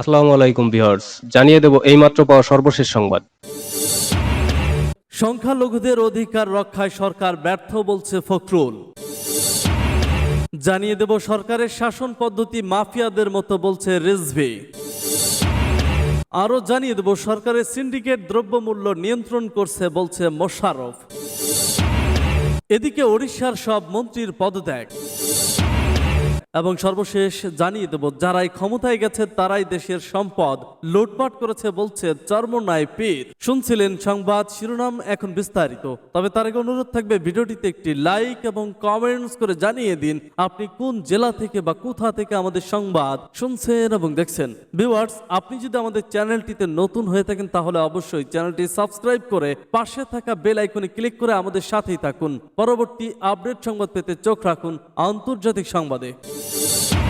আসসালামু আলাইকুম ভিউয়ার্স, জানিয়ে দেব এইমাত্র পাওয়া সর্বশেষ সংবাদ। সংখ্যালঘুদের অধিকার রক্ষায় সরকার ব্যর্থ বলছে ফখরুল। জানিয়ে দেব সরকারের শাসন পদ্ধতি মাফিয়াদের মতো বলছে রিজভি। আরও জানিয়ে দেব সরকারের সিন্ডিকেট দ্রব্যমূল্য নিয়ন্ত্রণ করছে বলছে মোশারফ এদিকে ওড়িশার সব মন্ত্রীর পদত্যাগ। এবং সর্বশেষ জানিয়ে দেব, যারাই ক্ষমতায় গেছে তারাই দেশের সম্পদ। লুটপাট করেছে বলছে চর্মনায় পীর। শুনছিলেন সংবাদ শিরোনাম এখন বিস্তারিত। তবে তার আগে অনুরোধ থাকবে, ভিডিওটিতে একটি লাইক এবং কমেন্টস করে জানিয়ে দিন, আপনি কোন জেলা থেকে বা কোথা থেকে আমাদের সংবাদ শুনছেন এবং দেখছেন। ভিউয়ার্স, আপনি যদি আমাদের চ্যানেলটিতে নতুন হয়ে থাকেন, তাহলে অবশ্যই চ্যানেলটি সাবস্ক্রাইব করে পাশে থাকা বেল আইকনে ক্লিক করে আমাদের সাথেই থাকুন। পরবর্তী আপডেট সংবাদ পেতে চোখ রাখুন আন্তর্জাতিক সংবাদে। Thank you.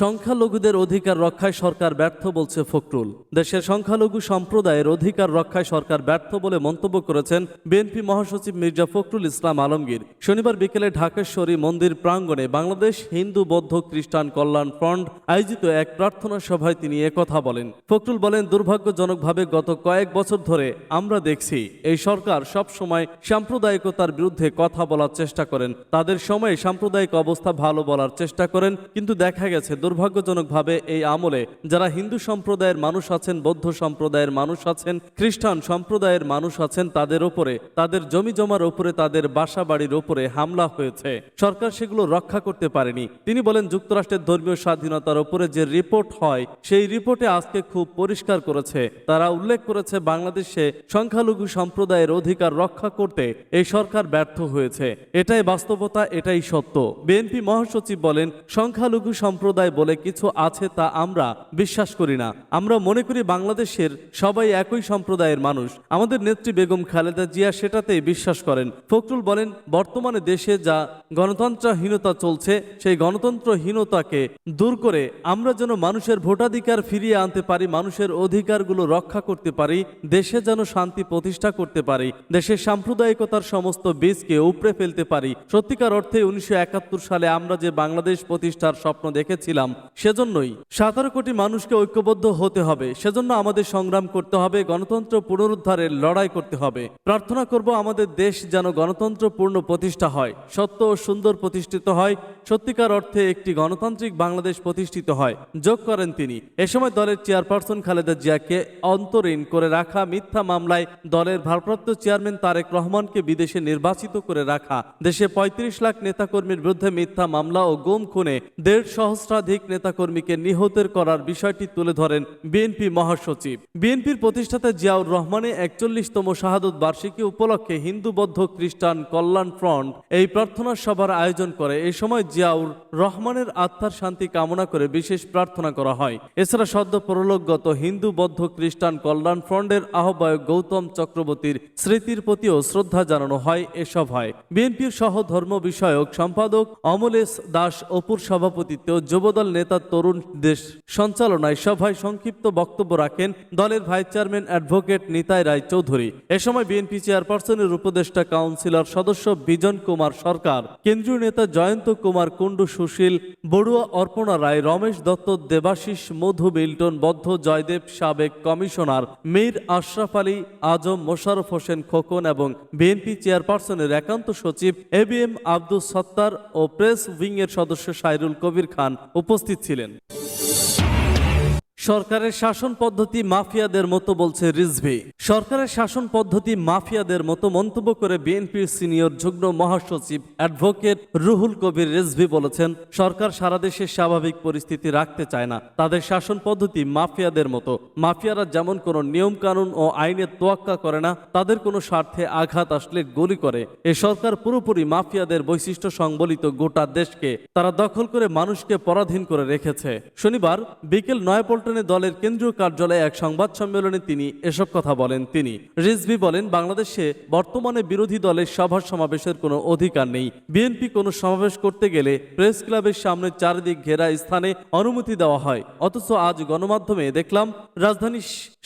সংখ্যালঘুদের অধিকার রক্ষায় সরকার ব্যর্থ বলছে ফখরুল। দেশের সংখ্যালঘু সম্প্রদায়ের অধিকার রক্ষায় সরকার ব্যর্থ বলে মন্তব্য করেছেন বিএনপি মহাসচিব মির্জা ফখরুল ইসলাম আলমগীর। শনিবার বিকেলে ঢাকেশ্বরী মন্দির প্রাঙ্গণে বাংলাদেশ হিন্দু বৌদ্ধ খ্রিস্টান কল্যাণ ফ্রন্ট আয়োজিত এক প্রার্থনা সভায় তিনি একথা বলেন। ফখরুল বলেন, দুর্ভাগ্যজনকভাবে গত কয়েক বছর ধরে আমরা দেখছি, এই সরকার সব সময় সাম্প্রদায়িকতার বিরুদ্ধে কথা বলার চেষ্টা করেন। তাদের সময়ে সাম্প্রদায়িক অবস্থা ভালো বলার চেষ্টা করেন, কিন্তু দেখা গেছে দুর্ভাগ্যজনকভাবে এই আমলে যারা হিন্দু সম্প্রদায়ের মানুষ আছেন, বৌদ্ধ সম্প্রদায়ের মানুষ আছেন, খ্রিস্টান সম্প্রদায়ের মানুষ আছেন, তাদের ওপরে তাদের জমি জমার ওপরে তাদের বাসা বাড়ির ওপরে হামলা হয়েছে। সরকার সেগুলো রক্ষা করতে পারেনি। তিনি বলেন, যুক্তরাষ্ট্রের ধর্মীয় স্বাধীনতার ওপরে যে রিপোর্ট হয়, সেই রিপোর্টে আজকে খুব পরিষ্কার করেছে। তারা উল্লেখ করেছে, বাংলাদেশে সংখ্যালঘু সম্প্রদায়ের অধিকার রক্ষা করতে এই সরকার ব্যর্থ হয়েছে। এটাই বাস্তবতা, এটাই সত্য। বিএনপি মহাসচিব বলেন, সংখ্যালঘু সম্প্রদায় বলে কিছু আছে তা আমরা বিশ্বাস করি না। আমরা মনে করি বাংলাদেশের সবাই একই সম্প্রদায়ের মানুষ। আমাদের নেত্রী বেগম খালেদা জিয়া সেটাতেই বিশ্বাস করেন। ফখরুল বলেন, বর্তমানে দেশে যা গণতন্ত্রহীনতা চলছে, সেই গণতন্ত্রহীনতাকে দূর করে আমরা যেন মানুষের ভোটাধিকার ফিরিয়ে আনতে পারি, মানুষের অধিকারগুলো রক্ষা করতে পারি, দেশে যেন শান্তি প্রতিষ্ঠা করতে পারি, দেশের সাম্প্রদায়িকতার সমস্ত বীজকে উপড়ে ফেলতে পারি। সত্যিকার অর্থে উনিশশো একাত্তর সালে আমরা যে বাংলাদেশ প্রতিষ্ঠার স্বপ্ন দেখেছিলাম সেজন্যই সতেরো কোটি মানুষকে ঐক্যবদ্ধ হতে হবে। সেজন্য আমাদের সংগ্রাম করতে হবে, গণতন্ত্র পুনরুদ্ধারের লড়াই করতে হবে। প্রার্থনা করব আমাদের দেশ যেন গণতন্ত্র পূর্ণ প্রতিষ্ঠা হয়, সত্য ও সুন্দর প্রতিষ্ঠিত হয়, সত্যিকার অর্থে একটি গণতান্ত্রিক বাংলাদেশ প্রতিষ্ঠিত হয়। যোগ করেন তিনি। এ সময় দলের চেয়ারপারসন খালেদা জিয়াকে অন্তরীণ করে রাখা মিথ্যা মামলায় দলের ভারপ্রাপ্ত চেয়ারম্যান তারেক রহমানকে বিদেশে নির্বাচিত করে রাখা। দেশে ৩৫ লাখ নেতাকর্মীর বিরুদ্ধে মিথ্যা মামলা ও গুম খুনে দেড় সহস্রাধিক নেতাকর্মীকে নিহতের করার বিষয়টি তুলে ধরেন বিএনপি মহাসচিব। বিএনপির প্রতিষ্ঠাতা জিয়াউর রহমানে একচল্লিশতম শাহাদত বার্ষিকী উপলক্ষে হিন্দু বৌদ্ধ খ্রিস্টান কল্যাণ ফ্রন্ট এই প্রার্থনা সভার আয়োজন করে। এই সময় জিয়াউর রহমানের আত্মার শান্তি কামনা করে বিশেষ প্রার্থনা করা হয়। এছাড়া সদ্য পরলোকগত হিন্দু বৌদ্ধ খ্রিস্টান কল্যাণ ফ্রন্টের আহ্বায়ক গৌতম চক্রবর্তীর স্মৃতির প্রতিও শ্রদ্ধা জানানো হয়। এ সভায় বিএনপির সহ ধর্ম বিষয়ক সম্পাদক অমলেশ দাস অপুর সভাপতিত্বে ও যুবদল নেতা তরুণ দেশ সঞ্চালনায় সভায় সংক্ষিপ্ত বক্তব্য রাখেন দলের vice chairman advocate Nitai Roy Chowdhury এ সময় বিএনপি চেয়ারপারসনের উপদেষ্টা কাউন্সিলর সদস্য বিজন কুমার সরকার, কেন্দ্রীয় নেতা জয়ন্ত কুমার কুণ্ডু সুশীল, বড়ুয়া অর্পণা রায়, রমেশ দত্ত, দেবাশিস মধু মিল্টন বদ্ধ, জয়দেব সাবেক কমিশনার, মীর আশরাফ আলী, আজম মোশারফ হোসেন খোকন এবং বিএনপি চেয়ারপারসনের একান্ত সচিব A B M Abdul Sattar O press উইংয়ের সদস্য সাইরুল কবির খান উপস্থিত ছিলেন। সরকারের শাসন পদ্ধতি মাফিয়াদের মতো বলছে রিজভি। সরকারের শাসন পদ্ধতি মাফিয়াদের মতো মন্তব্য করে বিএনপির সিনিয়র যুগ্ম মহাসচিব অ্যাডভোকেট রুহুল কবির রিজভি বলেছেন, সরকার সারা দেশে স্বাভাবিক পরিস্থিতি রাখতে চায় না। তাদের শাসন পদ্ধতি মাফিয়াদের মতো। মাফিয়ারা যেমন কোনো নিয়ম কানুন ও আইনের তোয়াক্কা করে না, তাদের কোনো স্বার্থে আঘাত আসলে গুলি করে। এ সরকার পুরোপুরি মাফিয়াদের বৈশিষ্ট্য সংবলিত গোটা দেশকে, তারা দখল করে মানুষকে পরাধীন করে রেখেছে। শনিবার বিকেল নয়াপল্টনে দলের কেন্দ্রীয় কার্যালয়ে এক সংবাদ সম্মেলনে তিনি এসব কথা বলেন। তিনি রিজভি বলেন, বাংলাদেশে বর্তমানে বিরোধী দলের সভা সমাবেশের কোনো অধিকার নেই। বিএনপি কোনো সমাবেশ করতে গেলে প্রেস ক্লাবের সামনে চারিদিক ঘেরা স্থানে অনুমতি দেওয়া হয়। অথচ আজ গণমাধ্যমে দেখলাম, রাজধানী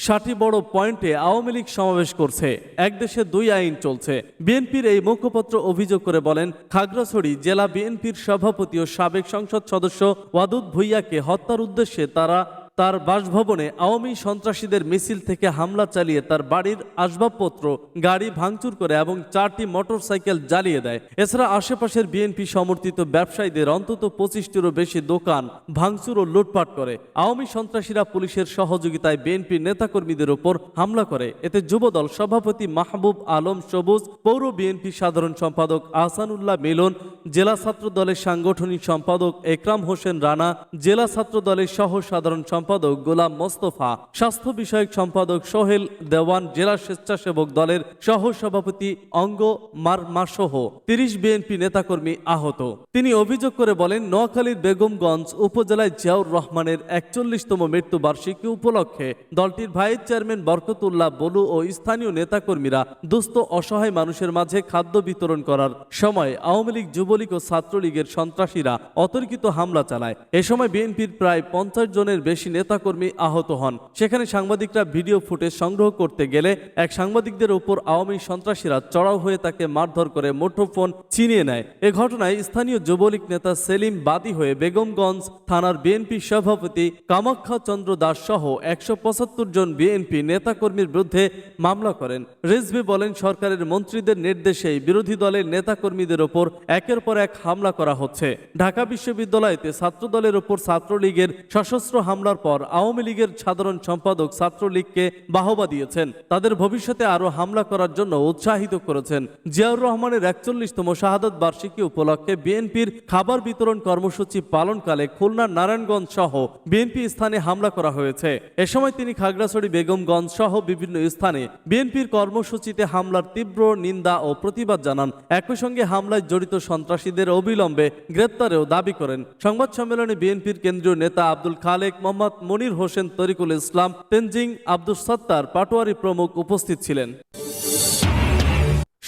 ষাটি বড় পয়েন্টে আওয়ামী লীগ সমাবেশ করছে। এক দেশে দুই আইন চলছে। বিএনপির এই মুখপত্র অভিযোগ করে বলেন, খাগড়াছড়ি জেলা বিএনপির সভাপতি ও সাবেক সংসদ সদস্য ওয়াদুদ ভুইয়াকে হত্যার উদ্দেশ্যে তারা তার বাসভবনে আওয়ামী সন্ত্রাসীদের মিছিল থেকে হামলা চালিয়ে তার বাড়ির আসবাবপত্র, গাড়ি ভাঙচুর করে এবং চারটি মোটরসাইকেল জ্বালিয়ে দেয়। এছাড়া আশেপাশের বিএনপি সমর্থিত ব্যবসায়ীদের অন্তত পঁচিশটিরও বেশি দোকান ভাঙচুর ও লুটপাট করে। আওয়ামী সন্ত্রাসীরা পুলিশের সহযোগিতায় বিএনপি নেতাকর্মীদের ওপর হামলা করে। এতে যুবদল সভাপতি মাহবুব আলম সবুজ, পৌর বিএনপি সাধারণ সম্পাদক আহসানুল্লাহ মিলন জেলা ছাত্র দলের সাংগঠনিক সম্পাদক একরাম হোসেন রানা, জেলা ছাত্র দলের সহ সাধারণ সম্পাদক গোলাম মোস্তফা, স্বাস্থ্য বিষয়ক সম্পাদক সোহেল দেওয়ান, জেলা স্বেচ্ছাসেবক দলের সহ সভাপতি অঙ্গ মারমাসহ তিরিশ বিএনপি নেতাকর্মী আহত। তিনি অভিযোগ করে বলেন, নোয়াখালীর বেগমগঞ্জ উপজেলায় জিয়াউর রহমানের একচল্লিশতম মৃত্যুবার্ষিকী উপলক্ষে দলটির ভাইস চেয়ারম্যান বরকতুল্লাহ বলু ও স্থানীয় নেতাকর্মীরা দুস্থ অসহায় মানুষের মাঝে খাদ্য বিতরণ করার সময় আওয়ামী লীগ যুবলীগ ও ছাত্রলীগের সন্ত্রাসীরা অতর্কিত হামলা চালায়। এ সময় বিএনপির প্রায় পঞ্চাশ জনের বেশি নেতাকর্মী আহত হন। সেখানে সাংবাদিকরা ভিডিও ফুটেজ সংগ্রহ করতে গেলে এক সাংবাদিকদের উপর আওয়ামী সন্ত্রাসীরা চড়াও হয়ে তাকে মারধর করে মুঠোফোন ছিনিয়ে নেয়। এ ঘটনায় স্থানীয় যুবলীগ নেতা সেলিম বাদী হয়ে বেগমগঞ্জ থানার বিএনপি সভাপতি কামাখ্যা চন্দ্র দাস সহ একশো পঁচাত্তর জন বিএনপি নেতাকর্মীর বিরুদ্ধে মামলা করেন। রিজভি বলেন, সরকারের মন্ত্রীদের নির্দেশেই বিরোধী দলের নেতাকর্মীদের ওপর একের পর এক হামলা করা হচ্ছে। ঢাকা বিশ্ববিদ্যালয়তে ছাত্রদলের ওপর ছাত্রলীগের সশস্ত্র হামলার পর আওয়ামী লীগের সাধারণ সম্পাদক ছাত্রলীগকে বাহবা দিয়েছেন। তাদের ভবিষ্যতে আরও হামলা করার জন্য উৎসাহিত করেছেন। জিয়াউর রহমানের একচল্লিশতম শাহাদত বার্ষিকী উপলক্ষে বিএনপির খাবার বিতরণ কর্মসূচি পালনকালে খুলনার নারায়ণগঞ্জ সহ বিএনপি স্থানে হামলা করা হয়েছে। এ সময় তিনি খাগড়াছড়ি, বেগমগঞ্জ সহ বিভিন্ন স্থানে বিএনপির কর্মসূচিতে হামলার তীব্র নিন্দা ও প্রতিবাদ জানান। একই সঙ্গে হামলায় জড়িত সন্ত্রাসীদের অবিলম্বে গ্রেপ্তারেও দাবি করেন। সংবাদ সম্মেলনে বিএনপির কেন্দ্রীয় নেতা আব্দুল খালেক, মোহাম্মদ মনির হোসেন তরিকুল ইসলাম, তেনজিং আব্দুল সত্তার পাটোয়ারি প্রমুখ উপস্থিত ছিলেন।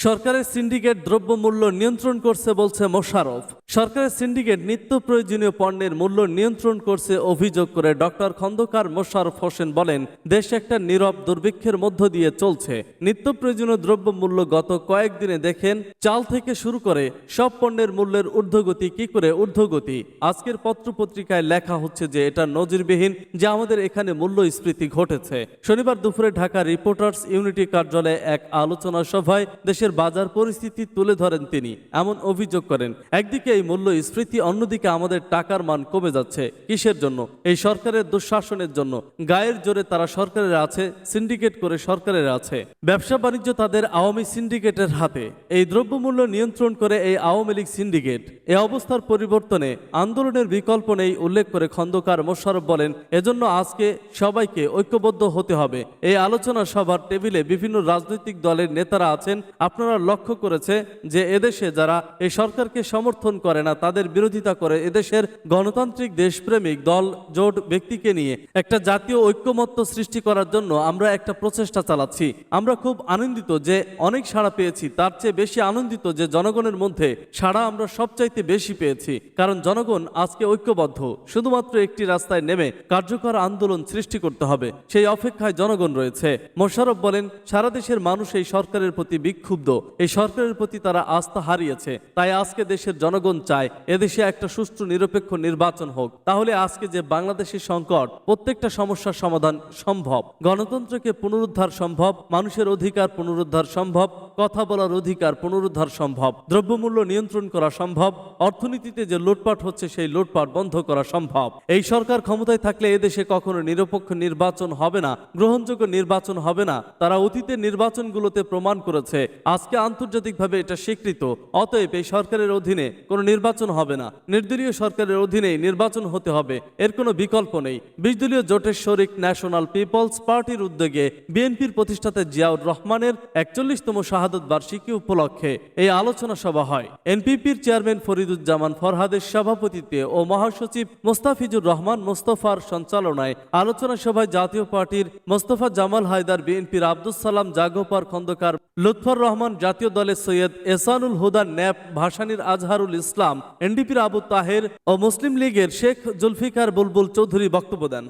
সরকারের সিন্ডিকেট দ্রব্যমূল্য নিয়ন্ত্রণ করছে বলছে মোশারফ সরকারের সিন্ডিকেট নিত্য প্রয়োজনীয় পণ্যের মূল্য নিয়ন্ত্রণ করছে অভিযোগ করে ডক্টর খন্দকার মোশারফ হোসেন বলেন, দেশ একটা নীরব দুর্ভিক্ষের মধ্য দিয়ে চলছে। নিত্য প্রয়োজনীয় দ্রব্যমূল্য গত কয়েকদিনে দেখেন, চাল থেকে শুরু করে সব পণ্যের মূল্যের ঊর্ধ্বগতি কি করে ঊর্ধ্বগতি? আজকের পত্রপত্রিকায় লেখা হচ্ছে যে এটা নজিরবিহীন, যে আমাদের এখানে মূল্যস্ফীতি ঘটেছে। শনিবার দুপুরে ঢাকা রিপোর্টার্স ইউনিটি কার্যালয়ে এক আলোচনা সভায় দেশের বাজার পরিস্থিতি তুলে ধরেন তিনি। এমন অভিযোগ করেন, একদিকে এই মূল্যস্ফীতি, অন্যদিকে আমাদের টাকার মান কমে যাচ্ছে। কিসের জন্য? এই সরকারের দুঃশাসনের জন্য। গায়ের জোরে তারা সরকারের আছে, সিন্ডিকেট করে সরকারের আছে। ব্যবসা বাণিজ্য তাদের আওয়ামী সিন্ডিকেটের হাতে। এই দ্রব্যমূল্য নিয়ন্ত্রণ করে এই আওয়ামী লীগ সিন্ডিকেট। এ অবস্থার পরিবর্তনে আন্দোলনের বিকল্প নেই উল্লেখ করে খন্দকার মোশারফ বলেন, এজন্য আজকে সবাইকে ঐক্যবদ্ধ হতে হবে। এই আলোচনা সভার টেবিলে বিভিন্ন রাজনৈতিক দলের নেতারা আছেন। আপনারা লক্ষ্য করেছে যে এদেশে যারা এই সরকারকে সমর্থন করে না, তাদের বিরোধিতা করে এদেশের গণতান্ত্রিক দেশপ্রেমিক দল জোট ব্যক্তিকে নিয়ে একটা জাতীয় ঐক্যমত্য সৃষ্টি করার জন্য আমরা একটা প্রচেষ্টা চালাচ্ছি। আমরা খুব আনন্দিত যে অনেক সাড়া পেয়েছি, তার চেয়ে বেশি আনন্দিত যে জনগণের মধ্যে সাড়া আমরা সবচাইতে বেশি পেয়েছি, কারণ জনগণ আজকে ঐক্যবদ্ধ। শুধুমাত্র একটি রাস্তায় নেমে কার্যকর আন্দোলন সৃষ্টি করতে হবে, সেই অপেক্ষায় জনগণ রয়েছে। মোশারফ বলেন, সারা দেশের মানুষ এই সরকারের প্রতি বিক্ষুব্ধ। এই সরকারের প্রতি তারা আস্থা হারিয়েছে। তাই আজকে দেশের জনগণ চায় এদেশে একটা সুষ্ঠু, নিরপেক্ষ নির্বাচন হোক। তাহলে আজকে যে বাংলাদেশের সংকট, প্রত্যেকটা সমস্যার সমাধান সম্ভব। গণতন্ত্রকে পুনরুদ্ধার সম্ভব, মানুষের অধিকার পুনরুদ্ধার সম্ভব, কথা বলার অধিকার পুনরুদ্ধার সম্ভব, দ্রব্যমূল্য নিয়ন্ত্রণ করা সম্ভব, অর্থনীতিতে যে লুটপাট হচ্ছে সেই লুটপাট বন্ধ করা সম্ভব। এই সরকার ক্ষমতায় থাকলে এদেশে কখনো নিরপেক্ষ নির্বাচন হবে না, গ্রহণযোগ্য নির্বাচন হবে না। তারা অতীতের নির্বাচনগুলোতে প্রমাণ করেছে আজকে আন্তর্জাতিকভাবে এটা স্বীকৃত, অতএব এই সরকারের অধীনে কোনো নির্বাচন হবে না। নির্দলীয় সরকারের অধীনেই নির্বাচন হতে হবে, এর কোনো বিকল্প নেই। বিশ দলীয় জোটের শরিক ন্যাশনাল পিপলস পার্টির উদ্যোগে বিএনপির প্রতিষ্ঠাতা জিয়াউর রহমানের একচল্লিশতম শাহাদত বার্ষিকী উপলক্ষে এই আলোচনা সভা হয়। এনপিপির চেয়ারম্যান ফরিদুজ্জামান ফরহাদের সভাপতিত্বে ও মহাসচিব মোস্তাফিজুর রহমান মোস্তফার সঞ্চালনায় আলোচনা সভায় জাতীয় পার্টির মোস্তফা জামাল হায়দার বিএনপির আব্দুল সালাম জাগোপার খন্দকার লুৎফর রহমান জাতীয় দলের সৈয়দ এসানুল হুদা ন্যাপ ভাসানির আজহারুল ইসলাম, এনডিপির আবু তাহের ও মুসলিম লীগের শেখ জুলফিকার বুলবুল চৌধুরী বক্তব্য দেন।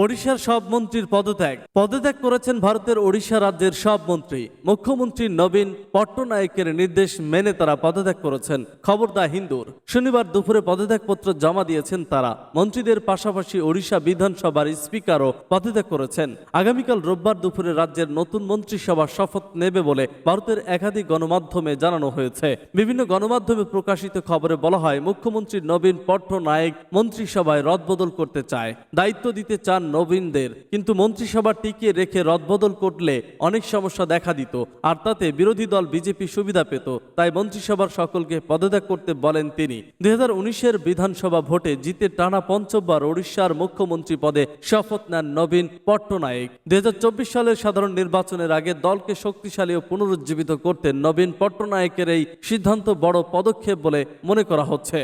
ওড়িশার সব মন্ত্রীর পদত্যাগ। পদত্যাগ করেছেন ভারতের ওড়িশা রাজ্যের সব মন্ত্রী। মুখ্যমন্ত্রী নবীন পট্টনায়কের নির্দেশ মেনে তারা পদত্যাগ করেছেন। খবর দা হিন্দুর। শনিবার দুপুরে পদত্যাগপত্র জমা দিয়েছেন তারা। মন্ত্রীদের পাশাপাশি ওড়িশা বিধানসভার স্পিকারও পদত্যাগ করেছেন। আগামীকাল রোববার দুপুরে রাজ্যের নতুন মন্ত্রিসভা শপথ নেবে বলে ভারতের একাধিক গণমাধ্যমে জানানো হয়েছে। বিভিন্ন গণমাধ্যমে প্রকাশিত খবরে বলা হয়, মুখ্যমন্ত্রী নবীন পট্টনায়ক মন্ত্রিসভায় রদবদল করতে চায়। দায়িত্ব দিতে চান নবীনদের। কিন্তু মন্ত্রিসভা টিকিয়ে রেখে রদবদল করলে অনেক সমস্যা দেখা দিত। আর তাতে বিরোধী দল বিজেপি সুবিধা পেত। তাই মন্ত্রিসভার সকলকে পদত্যাগ করতে বলেন তিনি। দুই হাজার উনিশের বিধানসভা ভোটে জিতে টানা পঞ্চমবার ওড়িশার মুখ্যমন্ত্রী পদে শপথ নেন নবীন পট্টনায়ক। দুই হাজার চব্বিশ সালের সাধারণ নির্বাচনের আগে দলকে শক্তিশালী ও পুনরুজ্জীবিত করতে নবীন পট্টনায়কের এই সিদ্ধান্ত বড় পদক্ষেপ বলে মনে করা হচ্ছে।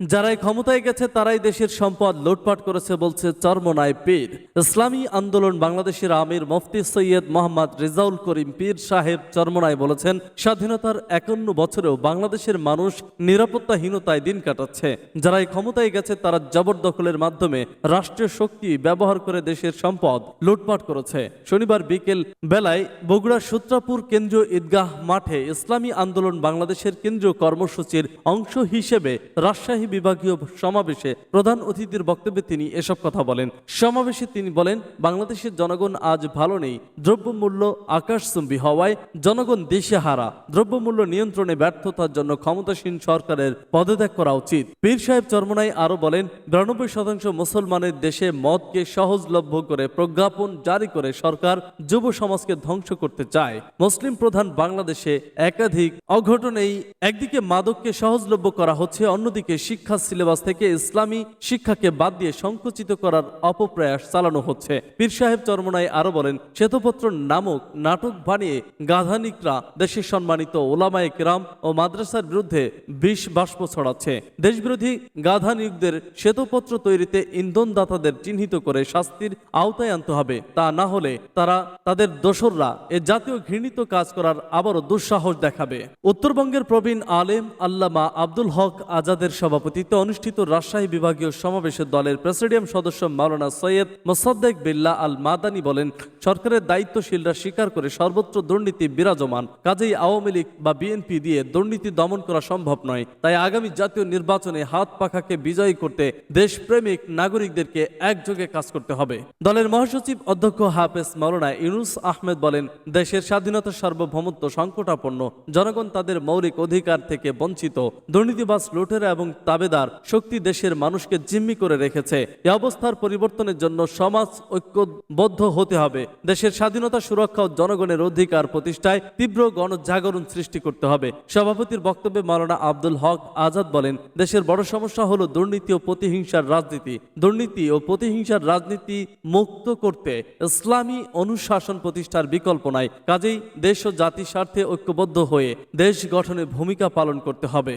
যারাই ক্ষমতায় গেছে, তারাই দেশের সম্পদ লুটপাট করেছে বলছে চরমনায় পীর। ইসলামী আন্দোলন বাংলাদেশের আমির মুফতি সৈয়দ মোহাম্মদ রেজাউল করিম পীর সাহেব চরমনায় বলেছেন, স্বাধীনতার একান্ন বছরেও বাংলাদেশের মানুষ নিরাপত্তাহীনতায় দিন কাটাচ্ছে। যারাই ক্ষমতায় গেছে, তারা জবরদখলের মাধ্যমে রাষ্ট্রীয় শক্তি ব্যবহার করে দেশের সম্পদ লুটপাট করেছে। শনিবার বিকেল বেলায় বগুড়া সূত্রাপুর কেন্দ্রীয় ঈদগাহ মাঠে ইসলামী আন্দোলন বাংলাদেশের কেন্দ্রীয় কর্মসূচির অংশ হিসেবে রাজশাহী বিভাগীয় সমাবেশে প্রধান অতিথির বক্তব্যে তিনি এসব কথা বলেন। সমাবেশে তিনি বলেন, বাংলাদেশের জনগণ আজ ভালো নেই। দ্রব্যমূল্য আকাশচুম্বী হওয়ায় জনগণ দেশে হারা দ্রব্যমূল্য নিয়ন্ত্রণে ব্যর্থতার জন্য ক্ষমতাসীন সরকারের পদত্যাগ করা উচিত। পীর সাহেব চরমনাই আরও বলেন, বিরানব্বই শতাংশ মুসলমানের দেশে মদকে সহজলভ্য করে প্রজ্ঞাপন জারি করে সরকার যুব সমাজকে ধ্বংস করতে চায়। মুসলিম প্রধান বাংলাদেশে একাধিক অঘটনেই একদিকে মাদককে সহজলভ্য করা হচ্ছে, অন্যদিকে শিক্ষা সিলেবাস থেকে ইসলামী শিক্ষাকে বাদ দিয়ে সংকুচিত করার অপপ্রয়াস চালানো হচ্ছে। পীর সাহেব চরমনাই আরও বলেন, শ্বেতপত্র নামক নাটক বানিয়ে গাধানিকরা দেশের সম্মানিত ওলামায়ে কেরাম ও মাদ্রাসার বিরুদ্ধে বিষ বাষ্প ছড়াচ্ছে। দেশবিরোধী গাধানিকদের শ্বেতপত্র তৈরিতে ইন্ধনদাতাদের চিহ্নিত করে শাস্তির আওতায় আনতে হবে। তা না হলে তারা, তাদের দোসররা এ জাতীয় ঘৃণিত কাজ করার আবারও দুঃসাহস দেখাবে। উত্তরবঙ্গের প্রবীণ আলেম আল্লামা আব্দুল হক আজাদের সভাপতিত্বে অনুষ্ঠিত রাজশাহী বিভাগীয় সমাবেশে দলের প্রেসিডিয়াম সদস্য মাওলানা সৈয়দ মোসাদ্দেক বিল্লা আল মাদানি বলেন, সরকারের দায়িত্বশীলরা স্বীকার করে সর্বত্র দুর্নীতি বিরাজমান। কাজেই আওয়ামী লীগ বা বিএনপি দিয়ে দুর্নীতি দমন করা সম্ভব নয়। তাই আগামী জাতীয় নির্বাচনে হাত পাখাকে বিজয়ী করতে দেশপ্রেমিক নাগরিকদেরকে একযোগে কাজ করতে হবে। দলের মহাসচিব অধ্যক্ষ হাফেজ মাওলানা ইউনুস আহমেদ বলেন, দেশের স্বাধীনতা সার্বভৌমত্ব সংকটাপন্ন, জনগণ তাদের মৌলিক অধিকার থেকে বঞ্চিত। দুর্নীতিবাস লুটেরা এবং তাবেদার শক্তি দেশের মানুষকে জিম্মি করে রেখেছে। এ অবস্থার পরিবর্তনের জন্য সমাজ ঐক্যবদ্ধ হতে হবে। দেশের স্বাধীনতা সুরক্ষা ও জনগণের অধিকার প্রতিষ্ঠায় তীব্র গণজাগরণ সৃষ্টি করতে হবে। সভাপতির বক্তব্যে মাওলানা আব্দুল হক আজাদ বলেন, দেশের বড় সমস্যা হলো দুর্নীতি ও প্রতিহিংসার রাজনীতি। দুর্নীতি ও প্রতিহিংসার রাজনীতি মুক্ত করতে ইসলামী অনুশাসন প্রতিষ্ঠার বিকল্প নাই। কাজেই দেশ ও জাতির স্বার্থে ঐক্যবদ্ধ হয়ে দেশ গঠনে ভূমিকা পালন করতে হবে।